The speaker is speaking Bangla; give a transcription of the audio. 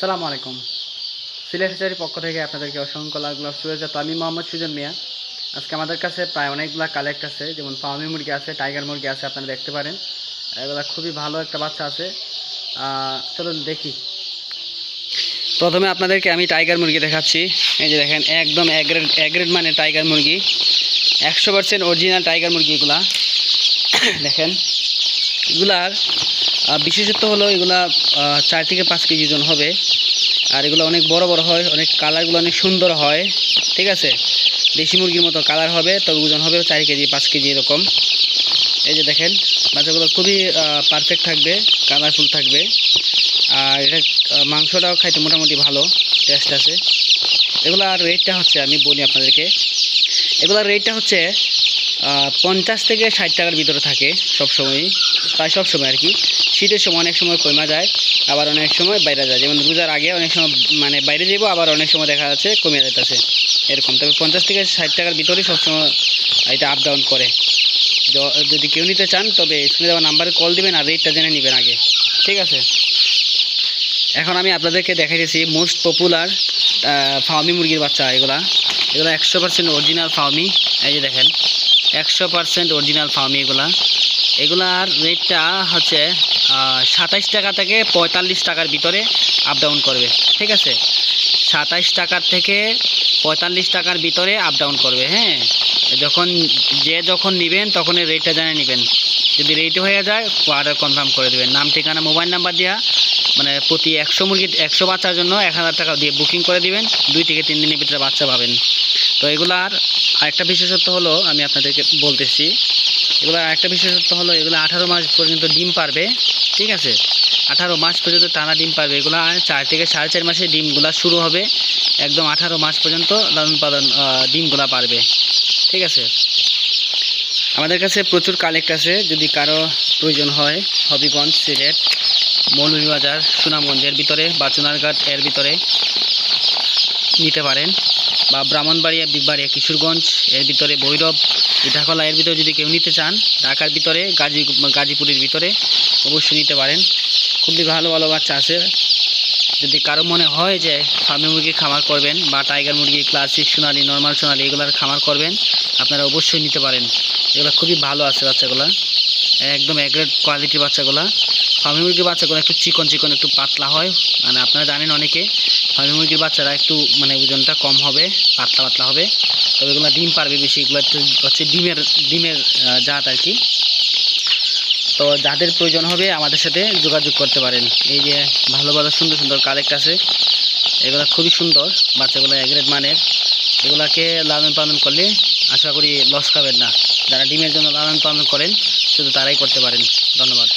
সালামু আলাইকুম। সিলেট হাজারির পক্ষ থেকে আপনাদেরকে অসংখ্য লাখ শুভেচ্ছা। তো আমি মোহাম্মদ সুজন মিয়া। আজকে আমাদের কাছে প্রায় অনেকগুলো কালেক্ট আছে, যেমন ফার্মি মুরগি আছে টাইগার মুরগি আছে, আপনারা দেখতে পারেন। এগুলো খুবই ভালো একটা বাচ্চা আছে। চলুন দেখি। প্রথমে আপনাদেরকে আমি টাইগার মুরগি দেখাচ্ছি। এই যে দেখেন, একদম অ্যাগ্রেড অ্যাগ্রেড মানে টাইগার মুরগি। একশো পার্সেন্ট অরিজিনাল টাইগার মুরগি এগুলা। দেখেন এগুলার বিশেষত্ব হলো এগুলা চার থেকে পাঁচ কেজি ওজন হবে। আর এগুলো অনেক বড় বড় হয়, অনেক কালারগুলো অনেক সুন্দর হয়, ঠিক আছে? দেশি মুরগির মতো কালার হবে, তবে ওজন হবে চার কেজি, পাঁচ কেজি এরকম। এই যে দেখেন, বাচ্চাগুলো খুবই পারফেক্ট থাকবে কালারফুল থাকবে। আর এটা মাংসটাও খাইতে মোটামুটি ভালো টেস্ট আছে। এগুলার রেটটা হচ্ছে, আমি বলি আপনাদেরকে, এগুলার রেটটা হচ্ছে পঞ্চাশ থেকে ষাট টাকার ভিতরে থাকে সব সবসময়ই, প্রায় সবসময় আর কি। শীতের সময় অনেক সময় কমা যায়, আবার অনেক সময় বাইরে যায়। যেমন রোজার আগে অনেক সময় মানে বাইরে যাব আবার অনেক সময় দেখা যাচ্ছে কমে যেতেছে এরকম। তবে পঞ্চাশ থেকে ষাট টাকার ভিতরেই সবসময় এটা আপ ডাউন করে। যদি কেউ নিতে চান, তবে স্ক্রিনে দেওয়া নাম্বারে কল দিবেন আর রেটটা জেনে নেবেন আগে। ঠিক আছে? এখন আমি আপনাদেরকে দেখাইতেছি মোস্ট পপুলার ফার্মি মুরগির বাচ্চা, এগুলা। এগুলো একশো পার্সেন্ট অরিজিনাল ফার্মি এই যে দেখেন। একশো পার্সেন্ট অরিজিনাল ফার্মি এগুলা। এগুলার রেটটা হচ্ছে সাতাইশ টাকা থেকে পঁয়তাল্লিশ টাকার ভিতরে আপ ডাউন করবে, ঠিক আছে? সাতাইশ টাকার থেকে পঁয়তাল্লিশ টাকার ভিতরে আপ ডাউন করবে হ্যাঁ? যখন, যে যখন নেবেন তখন এই রেটটা জানিয়ে নেবেন। যদি রেট হয়ে যায় অর্ডার কনফার্ম করে দেবেন। নাম, ঠিকানা মোবাইল নাম্বার দেওয়া মানে প্রতি একশো মুরগি, একশো বাচ্চার জন্য এক হাজার টাকা দিয়ে বুকিং করে দিবেন। দুই থেকে তিন দিনের ভিতরে বাচ্চা পাবেন। তো এগুলার আরেকটা বিশেষত্ব হলো, আমি আপনাদেরকে বলতেছি, এগুলোর আরেকটা বিশেষত্ব হলো, এগুলো আঠারো মাস পর্যন্ত ডিম পারবে, ঠিক আছে? আঠারো মাস পর্যন্ত টানা ডিম পারবে। এগুলো চার থেকে সাড়ে চার মাসে ডিমগুলা শুরু হবে, একদম আঠারো মাস পর্যন্ত লালন পালন ডিমগুলা পারবে, ঠিক আছে? আমাদের কাছে প্রচুর কালেক্ট আছে, যদি কারও প্রয়োজন হয়, হবিগঞ্জ সিলেট, মৌলভীবাজার, সুনামগঞ্জের ভিতরে বা চুনারঘাট এর ভিতরে। নিতে পারেন বা ব্রাহ্মণবাড়িয়া, বিগবাড়িয়া, কিশোরগঞ্জ, এর ভিতরে ভৈরব, ইটাখলা, এর ভিতরে যদি কেউ নিতে চান, ঢাকার ভিতরে, গাজী, গাজীপুরের ভিতরে অবশ্যই নিতে পারেন। খুবই ভালো ভালো বাচ্চা আছে। যদি কারও মনে হয় যে ফার্মি মুরগি খামার করবেন বা টাইগার মুরগি, ক্লাসিক, সোনালি, নর্মাল সোনালি এগুলার খামার করবেন, আপনারা অবশ্যই নিতে পারেন। এগুলো খুবই ভালো আছে বাচ্চাগুলো। একদম এগ্রেড কোয়ালিটির বাচ্চাগুলো। ফার্মি মুরগির বাচ্চাগুলো একটু চিকন চিকন, একটু পাতলা হয়। মানে আপনারা জানেন অনেকে, ফার্মি মুরগির বাচ্চারা একটু মানে ওজনটা কম হবে, পাতলা পাতলা হবে। তবে এগুলো ডিম পারবে বেশি, এগুলো একটু হচ্ছে ডিমের ডিমের জাত আর কি। তো যাদের প্রয়োজন হবে আমাদের সাথে যোগাযোগ করতে পারেন। এই যে ভালো ভালো সুন্দর সুন্দর কালেক্ট আছে, এগুলো খুবই সুন্দর, বাচ্চাগুলো এগ্রেড মানের। এগুলাকে লালন পালন করলে আশা করি লস খাবেন না। যারা ডিমের জন্য লালন পালন করেন, শুধু তারাই করতে পারেন। ধন্যবাদ।